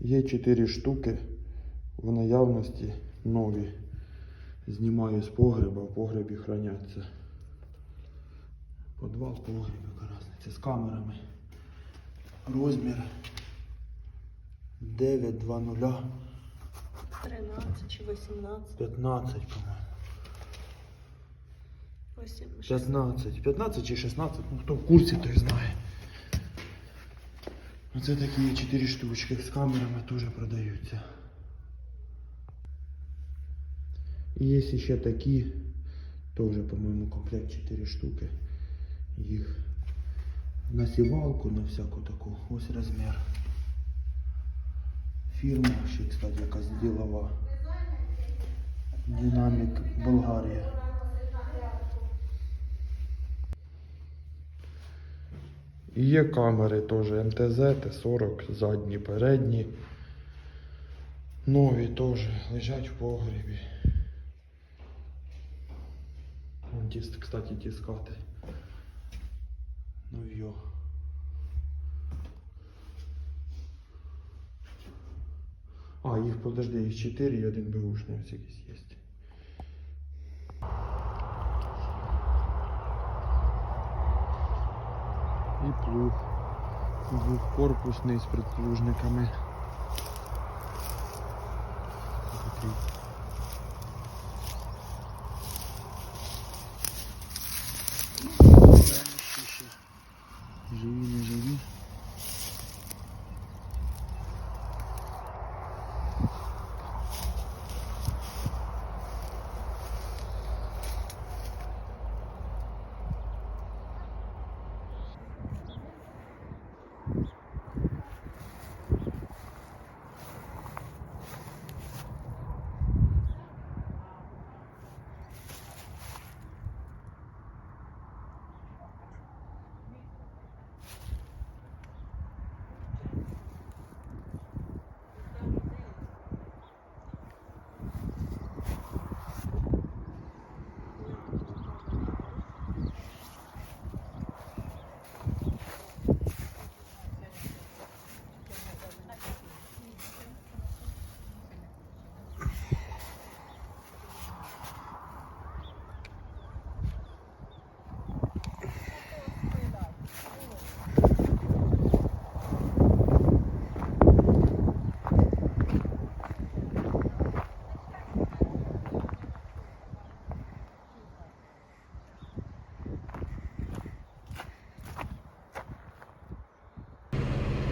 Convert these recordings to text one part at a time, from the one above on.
Є 4 штуки в наявності нові. Знімаю з погреба, в погребі храняться. Подвал, погреб, яка разниця з камерами. Розмір 920 13 чи 18, 15, по-моєму. 8, 16. 15 чи 16, ну хто в курсі, той знає. Оце такі 4 штучки з камерами теж продаються. І є ще такі, теж, по-моєму, комплект 4 штуки. Їх на сівалку, на всяку таку. Ось розмір. Фірма ще, кстати, якась ділова. Динамік Болгарія. І є камери теж МТЗ, Т40, задні, передні. Нові теж лежать в погребі. Вон ті, кстати, ті скати. Ну йо. А, їх подожди, їх 4 і один беушний ось якийсь є. І плуг. Двухкорпусний з предплужниками. Такий.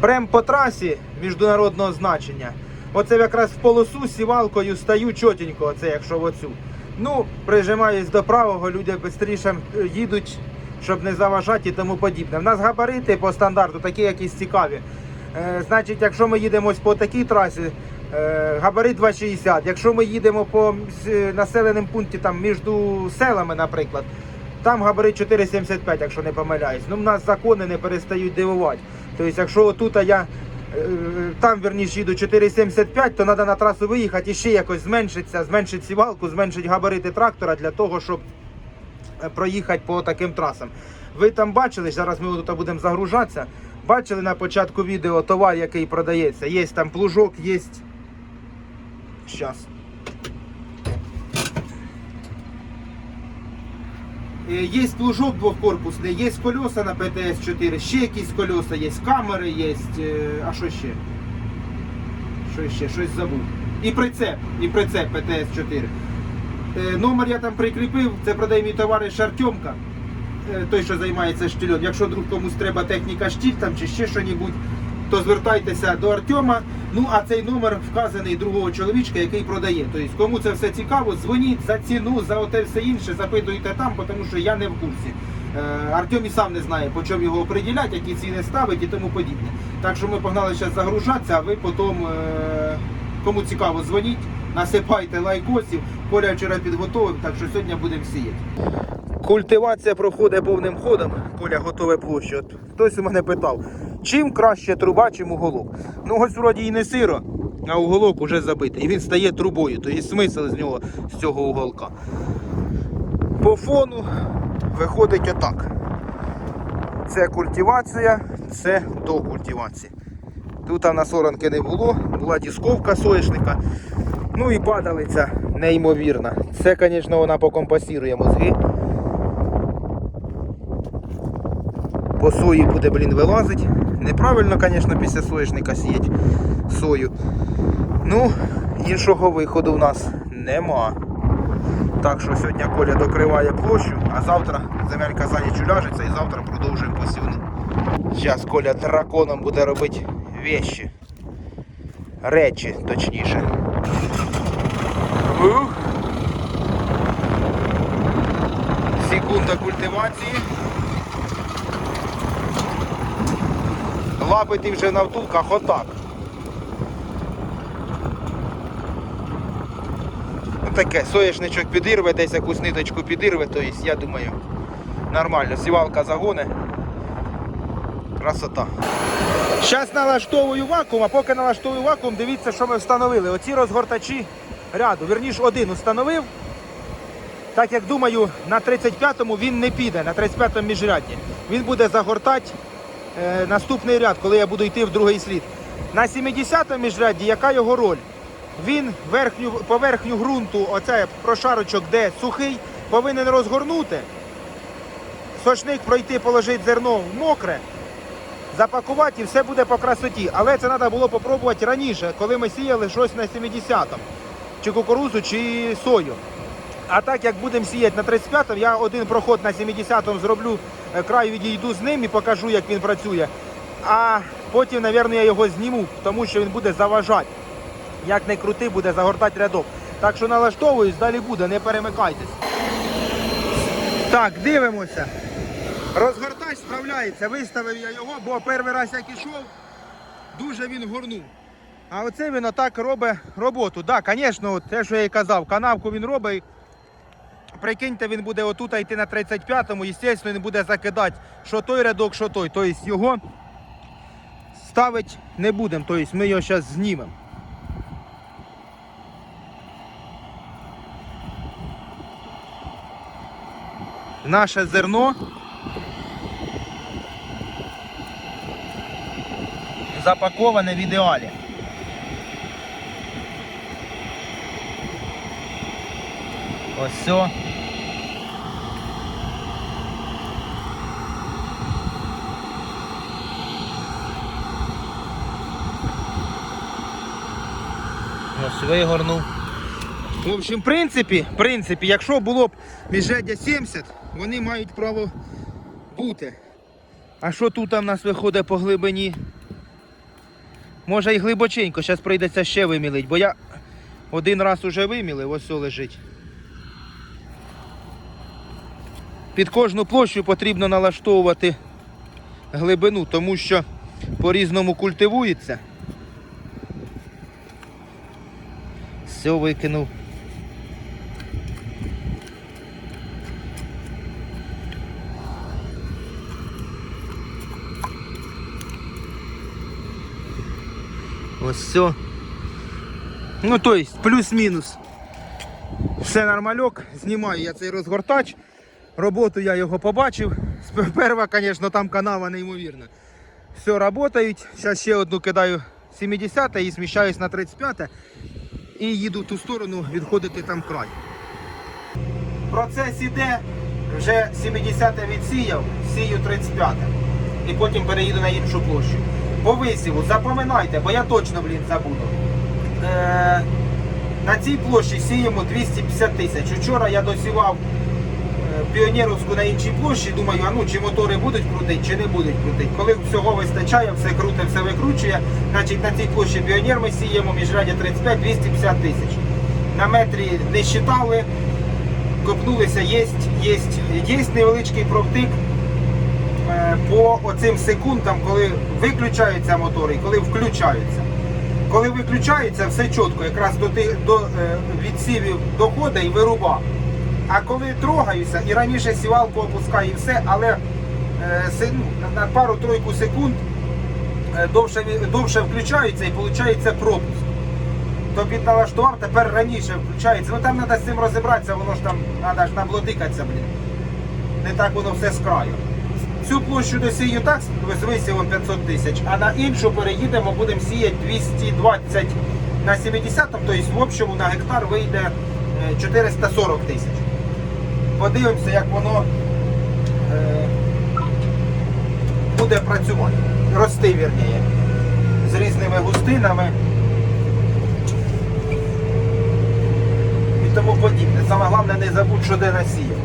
Прям по трасі міжнародного значення. Оце якраз в полосу сівалкою стаю чотенько, оце якщо в оцю. Ну, прижимаюсь до правого, люди швидше їдуть, щоб не заважати і тому подібне. У нас габарити по стандарту такі якісь цікаві. Е, значить, якщо ми їдемо по такій трасі, е, габарит 2,60. Якщо ми їдемо по населеним пункті там між селами, наприклад, там габарит 4,75, якщо не помиляюсь. Ну, в нас закони не перестають дивувати. Тобто, якщо тут я е, там верніше їду 4,75, то треба на трасу виїхати і ще якось зменшитися, зменшити сівалку, зменшити габарити трактора для того, щоб е, проїхати по таким трасам. Ви там бачили, зараз ми тут будемо загружатися. Бачили на початку відео товар, який продається. Є там плужок, є. Щас. Е, Є плужок двохкорпусний, є колеса на ПТС-4, ще якісь колеса є, камери є. е, А що ще? Що ще? Щось забув. І прицеп, і прицеп ПТС-4. Е, Номер я там прикріпив, це продає мій товариш Артемка, е, той, що займається штильом. Якщо вдруг комусь треба техніка штіль там чи ще щось, то звертайтеся до Артема. Ну а цей номер вказаний другого чоловічка, який продає. Тобто, кому це все цікаво, дзвоніть за ціну, за оте все інше, запитуйте там, тому що я не в курсі. Е, Артем і сам не знає, по чому його оприділять, які ціни ставить і тому подібне. Так що ми погнали зараз загружатися, а ви потім, е, кому цікаво, дзвоніть, насипайте лайкосів. Коля вчора підготовив, так що сьогодні будемо сіяти. Культивація проходить повним ходом. Коля готове площу. Хтось у мене питав, чим краще труба, чим уголок. Ну ось вроді і не сиро, а уголок уже забитий. І він стає трубою. То є смисл з нього з цього уголка. По фону виходить отак. Це культивація, це до культивації. Тут на соронки не було, була дісковка соєшника. Ну і падалиця неймовірна. Це, звісно, вона покомпасірує мозги. По сої буде, блін, вилазить. Неправильно, звісно, після соєшника сіять сою. Ну, іншого виходу в нас нема. Так що сьогодні Коля докриває площу, а завтра земелька за ніч уляжеться і завтра продовжуємо посівну. Зараз Коля драконом буде робити вещі. Речі, точніше. Ух. Секунда культивації. Лапи ти вже на втулках отак. Ну таке, соєшничок підірве, десь якусь ниточку підірве, то есть, я думаю, нормально. Сівалка загоне. Красота. Зараз налаштовую вакуум, а поки налаштовую вакуум, дивіться, що ми встановили. Оці розгортачі ряду. Вірніш, один установив. Так як думаю, на 35-му він не піде, на 35-му міжрядні. Він буде загортати е, наступний ряд, коли я буду йти в другий слід. На 70-му міжрядді яка його роль? Він верхню, поверхню ґрунту, оце прошарочок, де сухий, повинен розгорнути. Сочник пройти, положити зерно в мокре, запакувати і все буде по красоті. Але це треба було попробувати раніше, коли ми сіяли щось на 70-му, чи кукурузу, чи сою. А так як будемо сіяти на 35-му, я один проход на 70-му зроблю, е, край відійду з ним і покажу, як він працює. А потім, мабуть, я його зніму, тому що він буде заважати. Як не крути, буде загортати рядок. Так що налаштовуюсь, далі буде, не перемикайтесь. Так, дивимося. Розгортач справляється, виставив я його, бо перший раз як ішов, дуже він горнув. А оце він отак робить роботу. Так, да, звісно, те, що я і казав, канавку він робить. Прикиньте, він буде отут йти на 35-му, і звісно, він буде закидати що той рядок, що той. Тобто його ставити не будемо. Тобто ми його зараз знімемо. Наше зерно запаковане в ідеалі. Ось все. Вигорнув. В общем, в принципі, в принципі, якщо було б міжряддя 70, вони мають право бути. А що тут у нас виходить по глибині? Може і глибоченько, зараз прийдеться ще вимілити, бо я один раз уже вимілив, ось все лежить. Під кожну площу потрібно налаштовувати глибину, тому що по-різному культивується. Все викинув. Ось все. Ну, то есть, плюс-мінус. Все нормальок. Знімаю я цей розгортач. Роботу я його побачив. Перша, звісно, там канава неймовірна. Все, працюють. Зараз ще одну кидаю 70 і зміщаюсь на 35 і їду в ту сторону відходити там край. Процес іде, вже 70-те відсіяв, сію 35-те. і потім переїду на іншу площу. По висіву запам'ятайте, бо я точно, блін, забуду. Е, на цій площі сіємо 250 тисяч. Вчора я досівав піонерівську на іншій площі, думаю, а ну чи мотори будуть крутити, чи не будуть крутити. Коли всього вистачає, все круте, все викручує, значить на цій площі піонер ми сіємо міжрядя 35 250 тисяч. На метрі не считали, копнулися, є, є, є невеличкий провтик е, по оцим секундам, коли виключаються мотори коли включаються. Коли виключається, все чітко, якраз до, до е, відсівів доходить і вируба. А коли трогаюся, і раніше сівалку опускаю і все, але е, ну, на- пару-тройку секунд е, довше, довше включаються і виходить пропуск. То підналаштував, тепер раніше включається. Ну там треба з цим розібратися, воно ж там треба ж наблодикатися, блін. Не так воно все з краю. цю площу досію так висівом 500 тисяч, а на іншу переїдемо, будемо сіяти 220 на 70, тобто в общому на гектар вийде е, 440 тисяч. Подивимося, як воно е, буде працювати. Рости, вірніше. З різними густинами. І тому подібне. Саме головне не забудь, що де насіяв.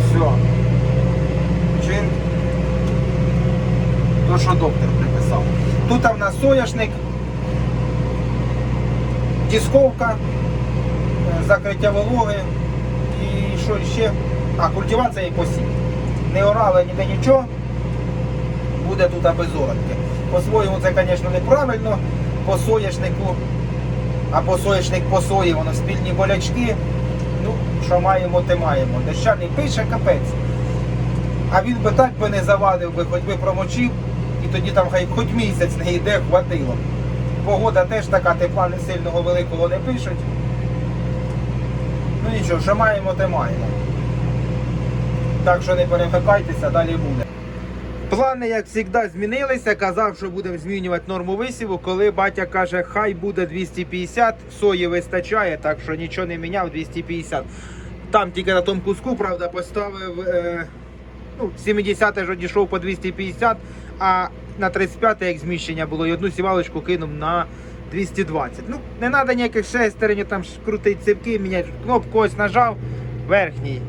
Все. Чин. То, що доктор приписав. Тут в нас соняшник, дисковка, е, закриття вологи і що ще? А, культивація і посів. Не орали ніде нічого. Буде тут аби зородки. По-своєму це, звісно, неправильно. По соняшнику, а по соняшник по сої, воно спільні болячки. Ну, що маємо, те маємо. Дощаний пише капець. А він би так би не завадив би, хоч би промочив, і тоді там хай хоч місяць не йде, хватило. Погода теж така, тепла не сильного великого не пишуть. Ну нічого, що маємо, те маємо. Так що не перемикайтеся, далі буде. Плани, як завжди, змінилися. Казав, що будемо змінювати норму висіву. Коли батя каже, хай буде 250, сої вистачає, так що нічого не міняв 250. Там тільки на тому куску, правда, поставив. Е, ну, 70 ж одійшов по 250, а на 35 як зміщення було, і одну сівалочку кинув на 220. Ну, не треба ніяких шестерень, там крутить цепки, міняти кнопку ось нажав, верхній.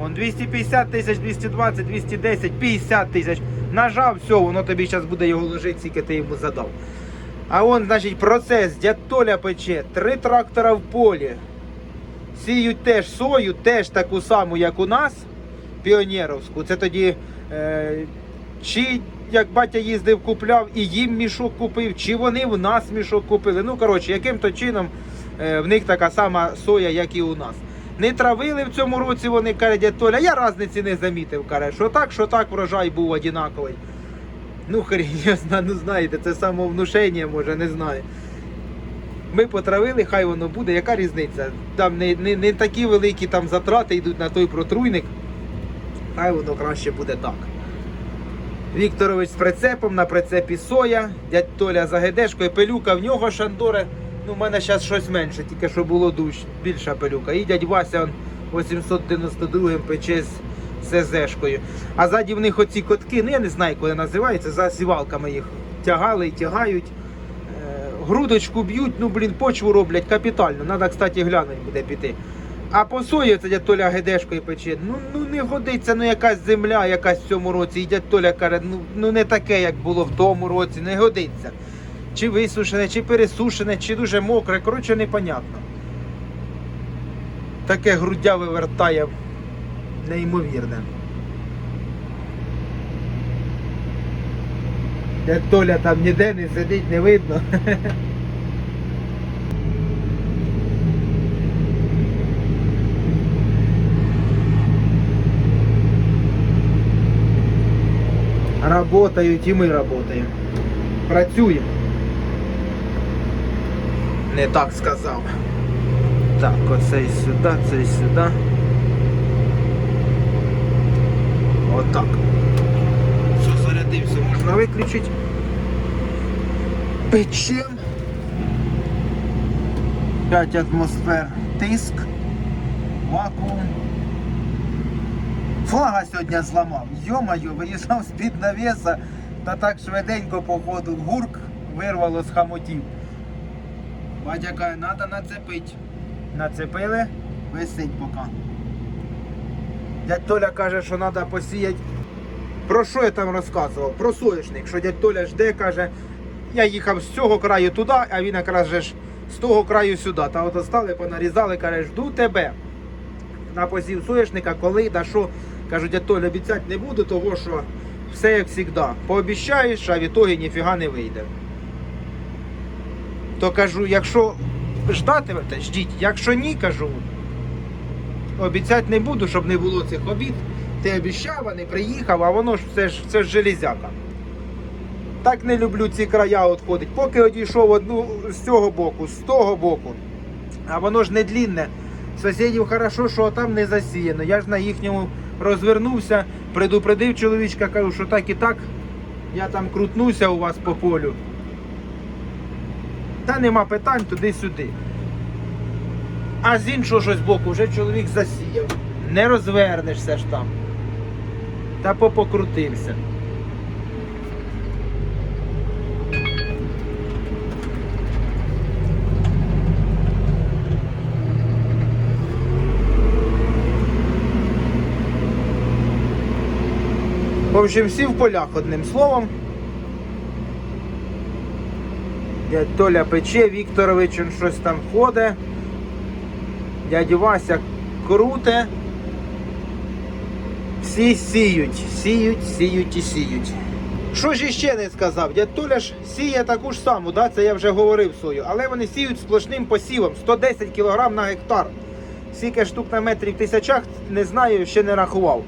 Он 250 тисяч, 220, 210, 50 тисяч. Нажав, все, воно тобі зараз буде його ложити, скільки ти йому задав. А он, значить, процес, дядь пече, три трактора в полі. Сіють теж сою, теж таку саму, як у нас, піонерівську. Це тоді е, чи як батя їздив, купляв і їм мішок купив, чи вони в нас мішок купили. Ну, коротше, яким-то чином е, в них така сама соя, як і у нас. Не травили в цьому році, вони каже, дядь Толя, я різниці не замітив. Каже, що так, що так, врожай був однаковий. Ну, знаю, ну знаєте, це самовнушення, може, не знаю. Ми потравили, хай воно буде, яка різниця? Там не, не, не такі великі там затрати йдуть на той протруйник. Хай воно краще буде так. Вікторович з прицепом, на прицепі соя, дядь Толя за гедешкою, пилюка, в нього шандори. Ну, в мене зараз щось менше, тільки що було душ, більша пилюка. І дядь Вася 892 пече з СЗшкою. А ззаді в них оці котки, ну я не знаю, як вони називаються, за сівалками їх тягали і тягають. Е, Грудочку б'ють, ну блін, почву роблять капітально. Треба, кстати, глянути буде піти. А по сої це дядь гедешкою пече. Ну, ну не годиться, ну якась земля, якась в цьому році. І дядь Толя каже, ну, ну не таке, як було в тому році, не годиться. Чи висушене, чи пересушене, чи дуже мокре, коротше, непонятно. Таке груддя вивертає неймовірне. Дядь Толя там ніде не сидить, не видно. Работають і ми работаємо. Працюємо. Не так сказав. Так, оцей сюди, цей сюди. Отак. Все, зарядився, можна виключити. Печем. 5 атмосфер тиск. Вакуум. Флага сьогодні зламав. Йо-моє, виїжджав з-під навеса та так швиденько по ходу гурк вирвало з хамотів. Батя каже, треба нацепити. Нацепили, висить поки. Дядь Толя каже, що треба посіяти. Про що я там розказував? Про соняшник, що дядь Толя жде, каже, я їхав з цього краю туди, а він якраз ж з того краю сюди. Та от стали, понарізали, каже, жду тебе на посів соняшника, коли, да що. Кажу, дядь Толя, обіцяти не буду, того що все як завжди. Пообіцяєш, а в ітогі ніфіга не вийде. То кажу, якщо ждатимете, ждіть. Якщо ні, кажу, обіцяти не буду, щоб не було цих обід. Ти обіцяв, а не приїхав, а воно ж все ж це ж железяка. Так не люблю ці края отходить. Поки одійшов одну з цього боку, з того боку. А воно ж не длінне. Сусідів хорошо, що там не засіяно. Я ж на їхньому розвернувся, предупредив чоловічка, кажу, що так і так. Я там крутнуся у вас по полю. Та нема питань туди-сюди. А з іншого щось боку вже чоловік засіяв. Не розвернешся ж там. Та попокрутився. В общем, всі в полях одним словом. Дядь Толя пече, Вікторович он щось там ходить. Дядя Вася круте. Всі сіють, сіють, сіють і сіють. Що ж іще не сказав? Дядь Толя ж сіє таку ж саму, да? це я вже говорив свою, але вони сіють сплошним посівом 110 кг на гектар. Скільки штук на метрі в тисячах, не знаю, ще не рахував.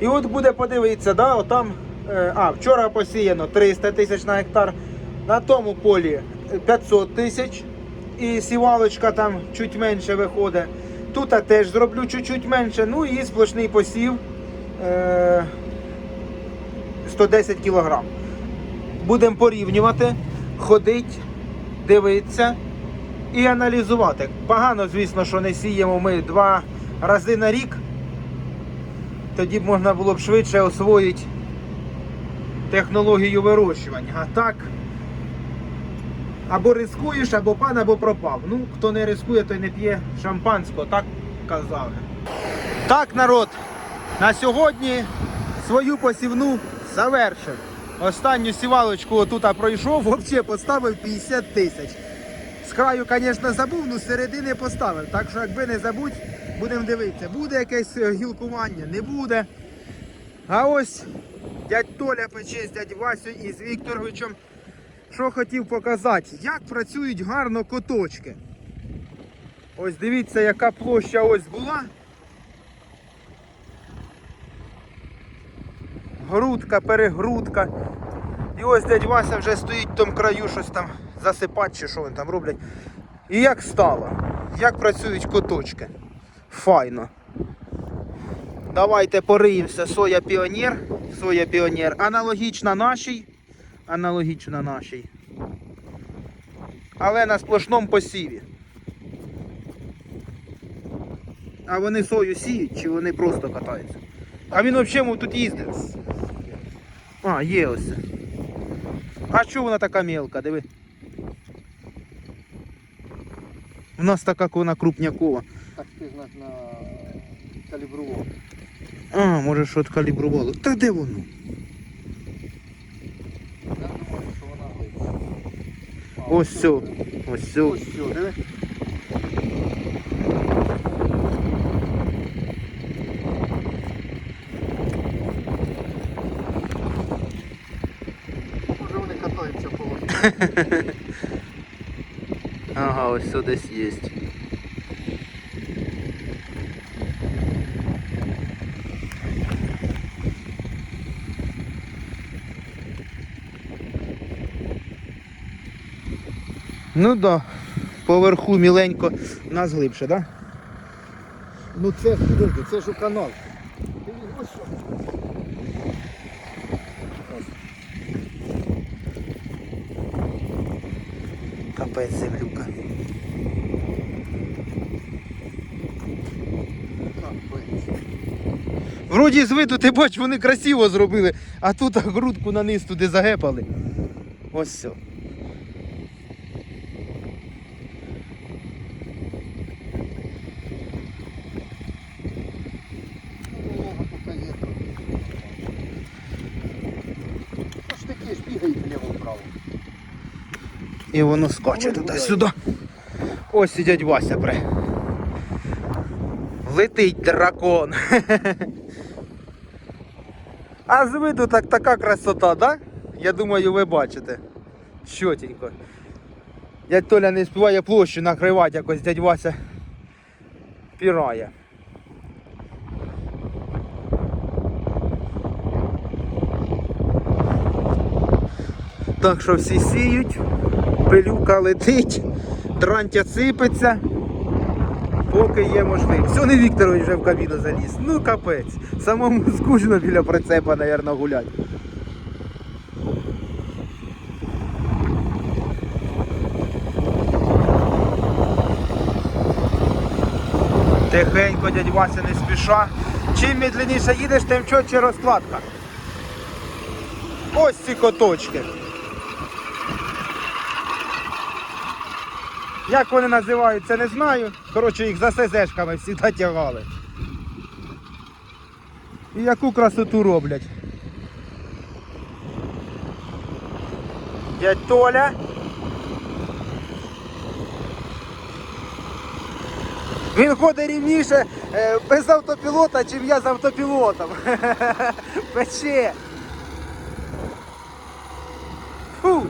І от буде подивитися, да, отам, е, а, вчора посіяно 300 тисяч на гектар, на тому полі 500 тисяч, і сівалочка там чуть менше виходить. Тут я теж зроблю чуть-чуть менше, ну і сплошний посів е, 110 кг. Будемо порівнювати, ходити, дивитися і аналізувати. Погано, звісно, що не сіємо ми два рази на рік тоді б можна було б швидше освоїти технологію вирощування. А так або рискуєш, або пан, або пропав. Ну, хто не рискує, той не п'є шампанського, так казали. Так, народ, на сьогодні свою посівну завершив. Останню сівалочку отут пройшов, взагалі поставив 50 тисяч. З краю, звісно, забув, ну з середини поставив. Так що, якби не забудь, будемо дивитися. Буде якесь е, гілкування, не буде. А ось дядь Толя пече з дядь Васю і з Вікторовичем. Що хотів показати, як працюють гарно коточки. Ось дивіться, яка площа ось була. Грудка, перегрудка. І ось дядь Вася вже стоїть в тому краю, щось там засипати чи що вони там роблять. І як стало? Як працюють коточки? Файно. Давайте пориємося. Соя Піонер. Соя Піонер. Аналогічна нашій. Аналогічна нашій. Але на сплошному посіві. А вони сою сіють чи вони просто катаються? А він взагалі тут їздив. А, є ось. А чого вона така мелка, диви? У нас така вона крупнякова. Так ти знак на калібрував. А, може що калібрувало. Та де воно? Я думаю, що вона глибша. А, Ось все. Ось все. Ось все, диви. Може вони катаються по воді. Ага, ось все десь є. Ну да, поверху міленько, у нас глибше, так? Да? Ну це ж подожди, це ж у канал. Ось що. Капець землюка. Вроді з виду ти бач, вони красиво зробили, а тут грудку на низ туди загепали. Ось все. Волога поки є. Та ж такі ж бігають вліво-вправо. І воно скаче туди-сюди. Ось і дядь Вася пре. Летить дракон. А з виду так така красота, да? Я думаю, ви бачите. Щотенько. Дядь Толя не співає площу накривати, якось дядь Вася пірає. Так що всі сіють, пилюка летить, дрантя сипеться. Поки є можливість. Все, не Вікторович вже в кабіну заліз. Ну капець. Самому скучно біля прицепа, мабуть, гуляти. Тихенько, дядь Вася, не спіша. Чим медленніше їдеш, тим чотче розкладка. Ось ці коточки. Як вони називаються, не знаю. Коротше, їх за СЗшками всі тягали. І яку красоту роблять. Дядь Толя. Він ходить рівніше е, без автопілота, чим я з автопілотом. Пече. Фу.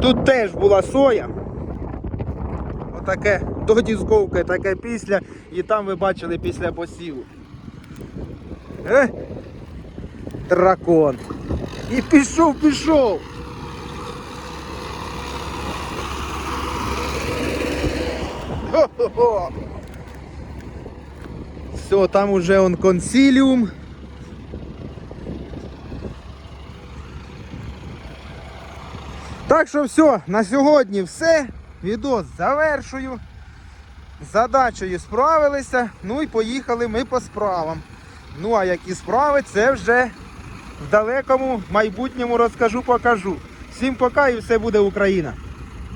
Тут теж була соя. Отаке до дізковки, таке після. І там ви бачили після посіву. Е? Дракон. І пішов, пішов. Хо-хо-хо. Все, там уже он консиліум. Так що все, на сьогодні все. Відос завершую. Задачею справилися. Ну і поїхали ми по справам. Ну а які справи, це вже в далекому майбутньому розкажу, покажу. Всім пока і все буде Україна.